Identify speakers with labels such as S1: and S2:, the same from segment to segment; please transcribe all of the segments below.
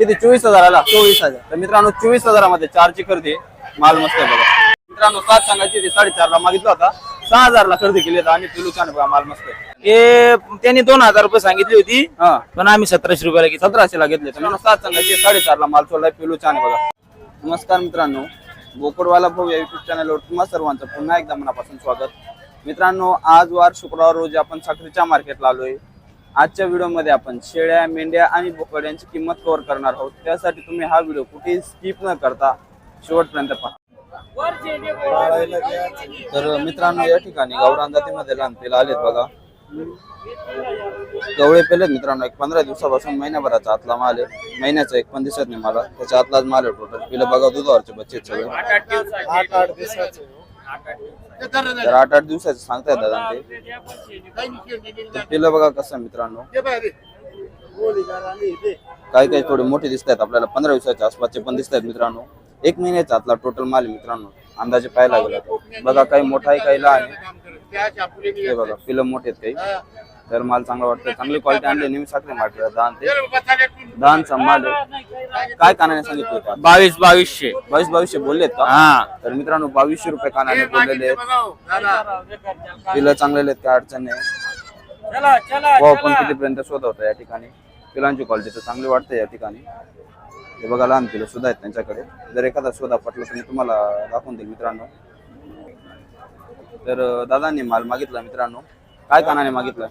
S1: किती चोवीस हजाराला.
S2: चोवीस हजार.
S1: तर मित्रांनो चोवीस हजारामध्ये चारची खरेदी. माल मस्त आहे बघा. मित्रांनो सात सांगायची ती साडेचारला मागितला होता. सहा हजारला खरेदी केली होती आणि पिलू छान बघा माल मस्त आहे.
S2: हे त्यांनी दोन हजार रुपये सांगितली होती.
S1: हा.
S2: पण आम्ही सतराशे रुपयाला घेतली
S1: सतराशेला घेतले. तर मित्रांनो सात सांगायचे साडेचारला माल सोडलाय पिलू छान आहे बघा. नमस्कार मित्रांनो. बोकडवाला भाऊ या युट्यूब चॅनलवर तुम्हा सर्वांचं पुन्हा एकदा मनापासून स्वागत. मित्रांनो आज वार शुक्रवार रोजी आपण साखरेच्या मार्केटला आलोय. आजच्या व्हिडिओमध्ये आपण शेळ्या मेंढ्या आणि बोकड यांची किंमत कव्हर करणार आहोत. त्यासाठी तुम्ही हा व्हिडिओ कुठेही स्किप न करता शेवटपर्यंत पहा. तर मित्रांनो या ठिकाणी गावरान जातीमध्ये लहान पेला आलेत बघा. गवळे पेलेत मित्रांनो एक पंधरा दिवसापासून महिन्याभराचा आतला माल आहे. महिन्याचा एक पण दिसत नाही मला. त्याच्या आतलाच माल आहे टोटल पिलं बघा दुधावरचे बच्चे आहेत सगळे तर आठ आठ दिवसाचे सांगतायत दादा ते. पिलं बघा कसं आहे मित्रांनो. काही काही थोडे मोठे दिसत आहेत आपल्याला पंधरा दिवसाच्या आसपासचे पण दिसत आहेत मित्रांनो. एक महिन्याचा आतला टोटल माल मित्रांनो अंदाजे पाहायला गेला. बघा काही मोठा आहे काही लहान आहे. हे बघा पिलं मोठे आहेत काही. तर माल चांगला वाटतं चांगली क्वालिटी आणली. नेहमी साखरे मार्केट दहान ते. दहानचा माल आहे काय कानाने सांगितलं होतं?
S2: बावीस बावीसशे.
S1: बावीस बावीसशे बोललेत का?
S2: हा.
S1: तर मित्रांनो बावीसशे रुपये कानाने बोललेले आहेत. पिलं चांगलेले आहेत काय अडचण नाही. हो पण कितीपर्यंत शोध होता या ठिकाणी? पिलांची क्वालिटी तर चांगली वाटते या ठिकाणी. हे बघा लहान पिलं सुद्धा आहेत त्यांच्याकडे. जर एखादा शोधा पटला तर मी तुम्हाला दाखवून देईल मित्रांनो. तर अं, दादांनी माल मागितला मित्रांनो. काय कानाने मागितला?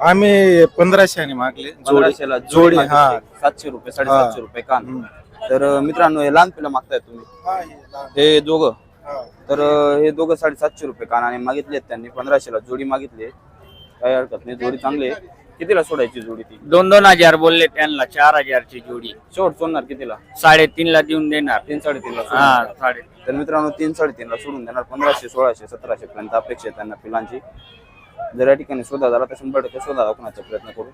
S3: आम्ही पंधराशे आणि मागले.
S1: पंधराशेला
S3: जोडी
S1: मागितली.
S3: हा.
S1: सातशे रुपये साडेसातशे रुपये कान तर अं, मित्रांनो हे लहान पिलं मागताय तुम्ही. हे दोघं. तर अं, हे दोघं साडेसातशे रुपये कानाने मागितले आहेत त्यांनी पंधराशेला जोडी मागितली. काही हरकत नाही जोडी चांगली आहे. कितीला सोडायची जोडी ती?
S2: दोन दोन हजार बोलले त्यांना चार हजारची जोडी.
S1: शेवट सोडणार कितीला?
S2: साडेतीन ला देऊन देणार.
S1: तीन साडेतीनला
S2: हा
S1: सोडणार.
S2: साडे
S1: तर मित्रांनो तीन साडेतीनला सोडून देणार पंधराशे सोळाशे सतराशे पर्यंत अपेक्षा आहे त्यांना पिलांची. जर या ठिकाणी शोधा झाला तर शंभर टक्के शोधा दाखवण्याचा प्रयत्न करू.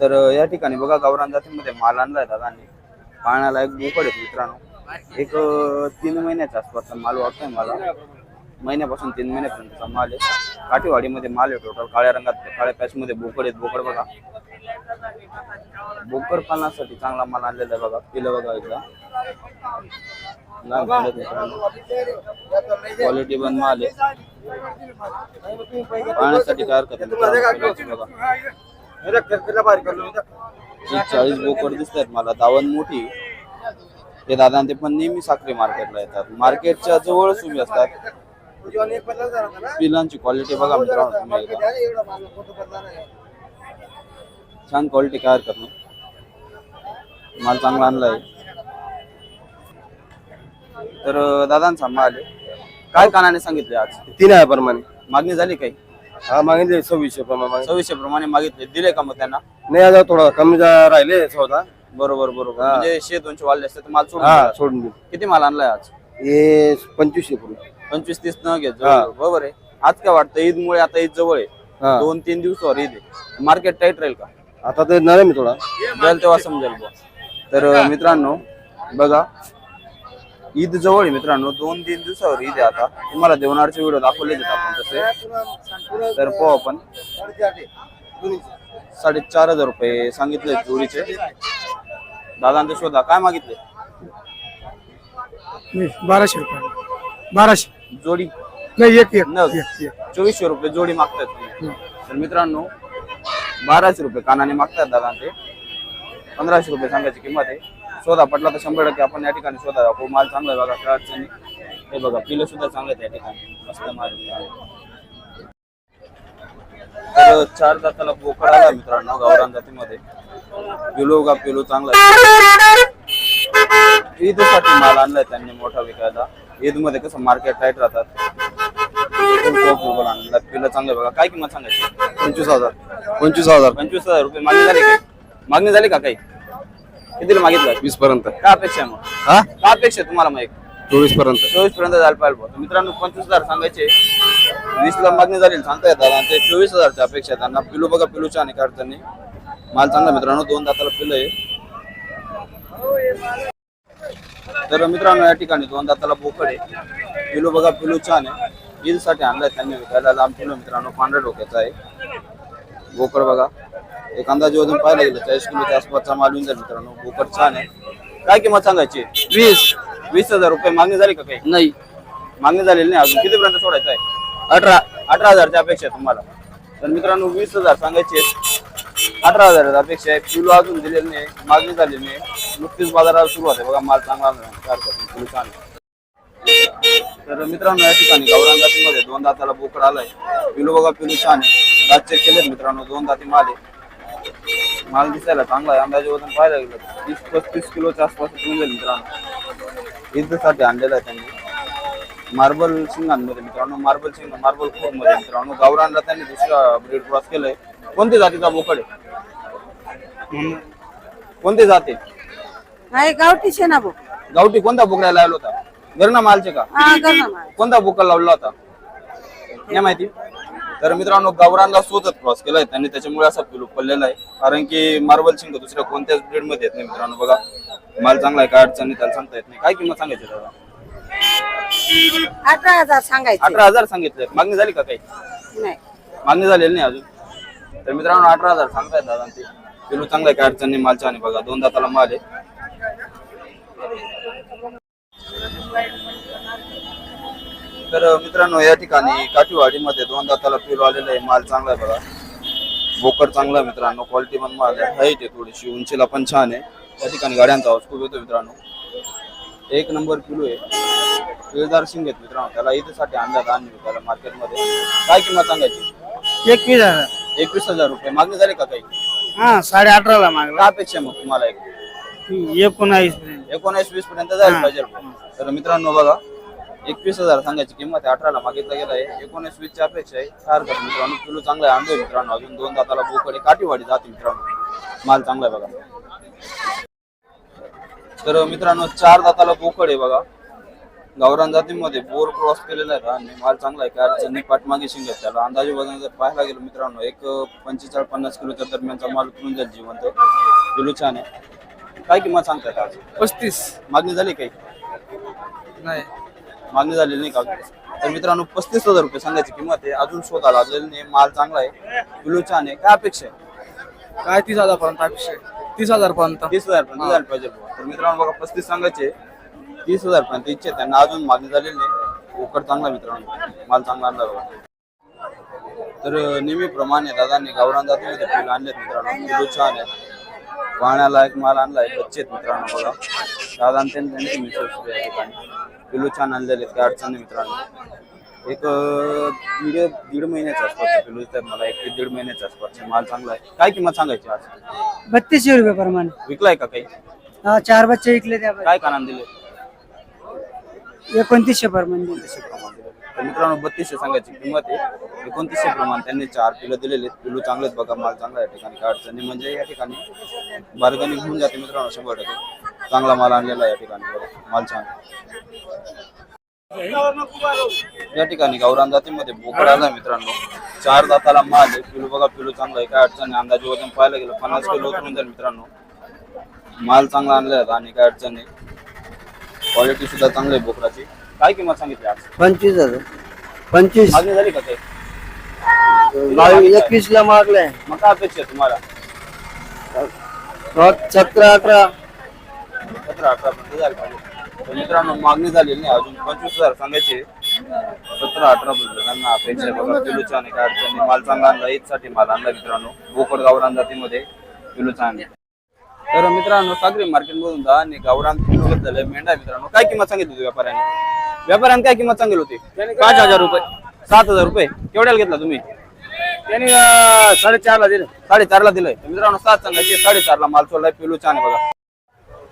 S1: तर या ठिकाणी बघा गावरान जातीमध्ये माल आणला येतात दादांनी पाळण्याला एक बोकड आहे मित्रांनो. एक तीन महिन्याच्या आसपासचा माल वाटतोय मला. महिन्यापासून तीन महिन्यापर्यंतचा माल आहे. काठीवाडीमध्ये माल आहे टोटल काळ्या रंगात काळ्या पॅचमध्ये बोकड आहेत बोकड बघा. बोकड पालनासाठी चांगला माल आणलेला आहे बघा. पिलं बघा एकदा. क्वालिटी पण माल आहे पाहण्यासाठी काय हरकत नाही चाळीस बोकड दिसत आहेत मला दावण मोठी ते दादा ते पण नेहमी साखरे मार्केटला येतात मार्केटच्या जवळच उभी असतात पिलांची क्वालिटी बघा मित्रांनो. छान क्वालिटी काय हरकत नाही माल चांगला आणलाय तर दादांचा माल आहे काय कानाने सांगितले आज?
S3: तीन आहे प्रमाणे
S1: मागणी झाली काही?
S3: हा मागितले सव्वीसशे प्रमाणे.
S1: सव्वीसशे प्रमाणे मागितले. दिले का मग त्यांना?
S3: नाही आता थोडा कमी जा- राहिले सौदा
S1: बरोबर बरोबर. म्हणजे शे दोनशे वाढले असते तर माल सोडून
S3: हा
S1: दिला.
S3: सोडून
S1: किती माल आणलाय आज?
S3: हे पंचवीसशे पूर्ण
S1: पंचवीस तीस न घेत
S3: हा.
S1: बरोबर आहे. आज काय वाटतं? ईद मुळे आता ईद जवळ आहे.
S3: हा.
S1: दोन तीन दिवसावर ईद आहे. मार्केट टाईट राहील का?
S3: आता ते नरम आहे थोडा.
S1: जाईल तेव्हा समजेल बुवा. तर मित्रांनो बघा. ईद जवळ आहे मित्रांनो दोन तीन दिवसावर ईद आहे आता. तुम्हाला देवनारचे व्हिडिओ दाखवले आहेत आपण तसे. तर पाहू आपण. साडेचार हजार रुपये सांगितले जोडीचे दादांचे शोधा काय मागितले?
S4: बाराशे रुपये. बाराशे.
S1: जोडी.
S4: नाही एक एक.
S1: चोवीसशे रुपये जोडी मागतात. तर मित्रांनो बाराशे रुपये कानाने मागतात दादा ते पंधराशे रुपये सांगायची किंमत आहे. शोधा पटला तर शंभर टक्के आपण या ठिकाणी शोधा. दाखवू माल चांगला आहे बघा काय अडचणी हे बघा पिलं सुद्धा चांगले आहेत या ठिकाणी. मस्त माल आहे. तर चार दाताला बोकड आला मित्रांनो गावरान जातीमध्ये. पिलो का पिलो चांगला आहे. ईदसाठी माल आणलाय त्यांनी मोठा विकायला. ईदमध्ये कसं मार्केट टाईट राहतात. आणला. पिलं चांगलं बघा. काय किंमत सांगायची?
S3: पंचवीस हजार. पंचवीस हजार
S1: पंचवीस हजार रुपये. मागणी झाली काय मागणी झाली का काही? कितीला मागितलं?
S3: वीस पर्यंत
S1: काय अपेक्षा आहे मग?
S3: हा?
S1: काय अपेक्षा आहे तुम्हाला एक? चोवीसपर्यंत चोवीसपर्यंत जायला पाहिजे बुवा. तर मित्रांनो पंचवीस हजार सांगायचे. वीस ला मागणी झाली सांगता येतात आणि ते चोवीस हजारच्या अपेक्षा आहे. त्यांना पिलू बघा पिलूच्या आणि अडचणी माल चांगला मित्रांनो दोन दाताला पिलं आहे. तर मित्रांनो या ठिकाणी दोन दाताला बोकड आहे. पिलू बघा पिलू छान आहे. ईदसाठी आणलाय त्यांनी विकायला. लांब पिलू मित्रांनो पांढऱ्या डोक्याचा आहे. बोकड बघा. एक अंदाजे वजन पाहायला गेलं चाळीस किलोच्या आसपासचा माल येऊन जाईल मित्रांनो. बोकड छान आहे. काय किंमत सांगायची? वीस. वीस हजार रुपये. मागणी झाली का काही?
S2: नाही.
S1: मागणी झालेली नाही अजून. कितीपर्यंत सोडायचं आहे?
S2: अठरा.
S1: अठरा हजारच्या अपेक्षा आहे तुम्हाला. तर मित्रांनो वीस हजार सांगायचे अठरा हजार अपेक्षा आहे. किलो अजून दिलेली नाही. मागणी झालेली नाही. नुकतीच बाजारात सुरुवात आहे. बघा माल चांगला किलो छान आहे. तर मित्रांनो या ठिकाणी गावरान जातीमध्ये दोन दाताला बोकड आलाय. पिलू बघा पिलू छान आहे. चेक केले मित्रांनो दोन दाती माल आहे. माल दिसायला चांगला आहे अंदाजे वजन पाहायला गेलं तीस पस्तीस किलोच्या आसपास जाईल मित्रांनो. ईदसाठी आणलेला आहे त्यांनी. मार्बल शिंगांमध्ये मित्रांनो मार्बल शिंग मार्बल खोरमध्ये मित्रांनो गावरानला त्यांनी दुसरा ब्रीड क्रॉस केलंय. कोणती जातीचा बोकड आहे? कोणती जाती?
S5: नाही गावठी शेणा भाऊ
S1: गावठी कोणता बोकड्याला लावला होता? घरना मालचे का. कोणता बोकड लावला होता? नाही माहिती. तर मित्रांनो गावरानला शोधत क्रॉस केलाय. त्यांनी त्याच्यामुळे असा पिलू पडलेला आहे. कारण की मार्बल शिंग दुसऱ्या कोणत्याच ब्रीडमध्ये येत नाही मित्रांनो. बघा माल चांगला आहे काय अडचण त्याला सांगता येत नाही. काय किंमत सांगायची दादा
S5: अठरा हजार सांगायचे.
S1: अठरा हजार सांगितले. मागणी झाली का काही?
S5: नाही.
S1: मागणी झालेली नाही अजून. तर मित्रांनो अठरा हजार सांगतायत दादा. ते पिलू चांगला आहे काय अडचण नाही माल छान आहे बघा दोन दाताला माल आहे. तर मित्रांनो या ठिकाणी काठीवाडीमध्ये दोन दाताला पिलू आलेलं आहे. माल चांगला आहे बघा. बोकड चांगला आहे मित्रांनो. क्वालिटी पण माल आहे. हाईट आहे थोडीशी. उंचीला पण छान आहे. त्या ठिकाणी गाड्यांचा आवाज खूप येतो मित्रांनो. एक नंबर पिलू आहे. पिळदार शिंग आहेत मित्रांनो. त्याला इथेसाठी आणल्यात आणली त्याला मार्केटमध्ये. काय किंमत सांगायची?
S4: एकवीस हजार.
S1: एकवीस हजार रुपये. मागणी झाली का काही?
S4: हा साडे अठराला मागला
S1: काय अपेक्षा मग तुम्हाला एक?
S4: एकोणावीस
S1: एकोणीस वीस पर्यंत जायला पाहिजे. तर मित्रांनो बघा. एकवीस हजार सांगायची किंमत आहे. अठराला मागितलं गेलं आहे. एकोणीस वीस ची अपेक्षा आहे. काय हरकत मित्रांनो. किलो चांगला आहे. आणतोय मित्रांनो. अजून दोन दाताला बोकडे काठीवाडी जाते मित्रांनो. माल चांगला आहे बघा. तर मित्रांनो चार दाताला बोकड आहे बघा. गावरान जातीमध्ये बोर क्रॉस केलेला आहे आणि माल चांगला आहे. काय अडचण पाठमागे शिंग आहे त्याला अंदाजे वजन जर पाहायला गेलं मित्रांनो एक पंचेचाळीस पन्नास किलोच्या दरम्यानचा माल उतरून जाईल जिवंत. किलो छान आहे. काय किंमत सांगतायत आज?
S4: पस्तीस.
S1: मागणी झाली काही?
S4: नाही.
S1: मागणी झालेली नाही का? तर मित्रांनो पस्तीस हजार रुपये सांगायची किंमत आहे. अजून शोध आला नाही माल चांगला आहे. किलो छान आहे. काय अपेक्षा आहे?
S4: काय तीस हजार पर्यंत अपेक्षा आहे. तीस हजार पर्यंत
S1: तीस हजार पर्यंत झालं पाहिजे बुवा. तर मित्रांनो बघा पस्तीस सांगायचे. तीस हजार पर्यंत इच्छा आहे. त्यांना अजून मागणी झालेली नाही. उकड चांगला मित्रांनो. माल चांगला आणला बघा. तर नेहमीप्रमाणे दादांनी गावरान जातीमध्ये फुलं आणलेत मित्रांनो. किलो छान पाहण्याला एक माल आणलाय बच्चे आहेत मित्रांनो बघा. दादा त्यांची मिसळ या ठिकाणी. किलो छान आणलेले आहेत काय अडचण मित्रांनो. एक दीड दीड महिन्याच्या आसपासचे किलो आहेत मला एक ते दीड महिन्याच्या आसपासचे माल चांगला आहे. काय किंमत सांगायची आज?
S4: बत्तीसशे रुपये प्रमाणे.
S1: विकलाय का काही?
S4: हा चार बच्चे विकले त्या
S1: काय कानान दिले
S4: एकोणतीसशे प्रमाण
S1: दिले तर मित्रांनो बत्तीसशे सांगायची किंमत आहे. एकोणतीसशे प्रमाण त्यांनी चार पिलं दिलेले आहेत. पिलू चांगलेच बघा माल चांगला आहे. या ठिकाणी काय अडचणी म्हणजे या ठिकाणी बार्गनिंग होऊन जाते मित्रांनो शंभर टक्के. चांगला माल आणलेला या ठिकाणी. बघा माल छान या ठिकाणी गावरान जातीमध्ये बोकड आला मित्रांनो. चार दाताला माल आहे. पिलू बघा पिलू चांगला आहे. काय अडचण अंदाजे वजन पाहायला गेलं पन्नास किलो उतरून जाईल मित्रांनो. माल चांगला आणला आणि काय अडचण नाही. क्वालिटी सुद्धा चांगली आहे बोकडाची. काय किंमत सांगितली आज?
S3: पंचवीस हजार. पंचवीस.
S1: मागणी झाली का काही
S3: एकवीस ला मागलाय.
S1: मग काय अपेक्षा आहे तुम्हाला?
S3: सतरा अठरा
S1: सतरा अठरा पर्यंत जायला पाहिजे. तर मित्रांनो मागणी झालेली नाही. अजून पंचवीस हजार सांगायचे. सतरा अठरा पर्यंत त्यांना अपेक्षा आहे बघा छान आहे काय अडचण. माल चांगला आणला ईदसाठी माल आणला मित्रांनो. बोकड गावरान जातीमध्ये पिलू छान आहे तर मित्रांनो सागरी मार्केट मधून दहा आणि गावरान पिलू घेतलेलं मेंढा आहे मित्रांनो काय किंमत सांगितली होती व्यापाऱ्याने? व्यापाऱ्याने काय किंमत सांगितली होती? पाच हजार रुपये. सात हजार रुपये. केवढ्याला घेतला तुम्ही? त्यांनी साडेचारला दिलं. साडेचारला दिलंय. तर मित्रांनो सात सांगायचे साडेचारला माल सोडलाय पिलू छान आहे बघा.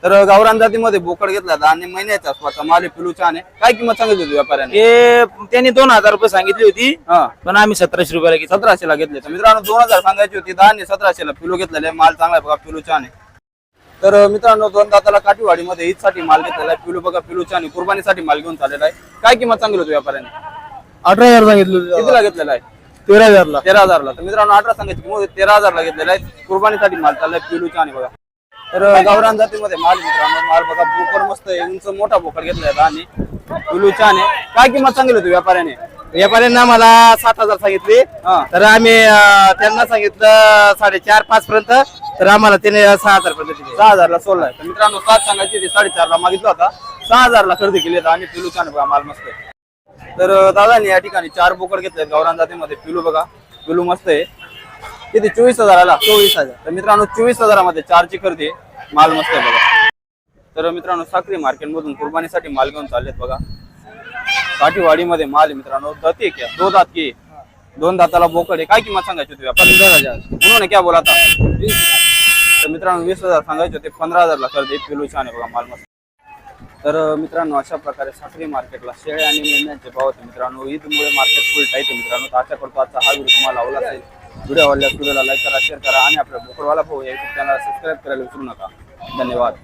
S1: तर गावरान जातीमध्ये बोकड घेतला आणि महिन्याच्या आसपासचा माल आहे पिलू छान आहे काय किंमत सांगितली होती व्यापाऱ्याने?
S2: हे त्यांनी दोन हजार रुपये सांगितली होती
S1: हा.
S2: पण आम्ही सतराशे रुपयाला घेतली.
S1: सतराशेला घेतले. तर मित्रांनो दोन हजार सांगायची होती दहा आणि सतराशेला पिलू घेतलेले. माल चांगला आहे बघा पिलू छान आहे तर मित्रांनो दोन दाताला काठीवाडीमध्ये ईदसाठी माल घेतलेला आहे. पिलू बघा पिलू छान आहे कुर्बानीसाठी माल घेऊन चाललेला आहे. काय किंमत सांगितली होती व्यापाऱ्याने?
S4: अठरा हजार सांगितलं
S1: कितीला घेतलेला आहे?
S4: तेरा हजारला.
S1: तेरा हजारला. तर मित्रांनो अठरा सांगायची किंमत तेरा हजारला घेतलेला आहे. कुर्बानीसाठी माल चाललाय पिलू छान आहे बघा. तर गावरान जातीमध्ये माल मित्रांनो. माल बघा बोकड मस्त आहे. उंच मोठा बोकड घेतलाय आणि पिलू छान आहे काय किंमत सांगितली होती व्यापाऱ्याने?
S3: व्यापाऱ्यांना मला सात हजार सांगितले.
S1: हा.
S3: तर आम्ही अं, त्यांना सांगितलं साडेचार पाच पर्यंत. तर आम्हाला त्याने सहा हजार पर्यंत दिले
S1: सहा हजारला सोडलाय तर मित्रांनो सात सांगायची ते साडेचारला मागितला होता. सहा हजारला खरेदी केली होती आणि पिलू छान बघा माल मस्त आहे. तर अं, दादानी या ठिकाणी चार बोकड घेतले गावरान जातीमध्ये. पिलू बघा पिलू मस्त आहे. किती? चोवीस हजाराला? चोवीस हजार. तर मित्रांनो चोवीस हजारामध्ये चारची खरेदी आहे. माल मस्त आहे बघा. तर मित्रांनो साखरी मार्केट मधून कुर्बानीसाठी माल घेऊन चाललेत बघा. काठीवाडीमध्ये माल आहे मित्रांनो दती क्या दो दात की. दोन दाताला बोकड आहे. काय किंमत सांगायची होती व्यापारी? उन्होंने क्या बोला था? तर मित्रांनो वीस हजार सांगायचे होते पंधरा हजारला खरेदी. पिलू छान आहे बघा मालमत्ता तर मित्रांनो अशा प्रकारे साखरी मार्केटला शेळे आणि मेंढ्यांचे भाव होते मित्रांनो. ईदमुळे मार्केट फुल टाईट आहे मित्रांनो. आशा करतो आजचा हा व्हिडिओ तुम्हाला आवडला असेल व्हिडिओ आवडल्यास व्हिडिओला लाईक करा शेअर करा आणि आपल्या बोकडवाला भाऊ या चॅनलला सबस्क्राईब करायला विसरू नका. धन्यवाद.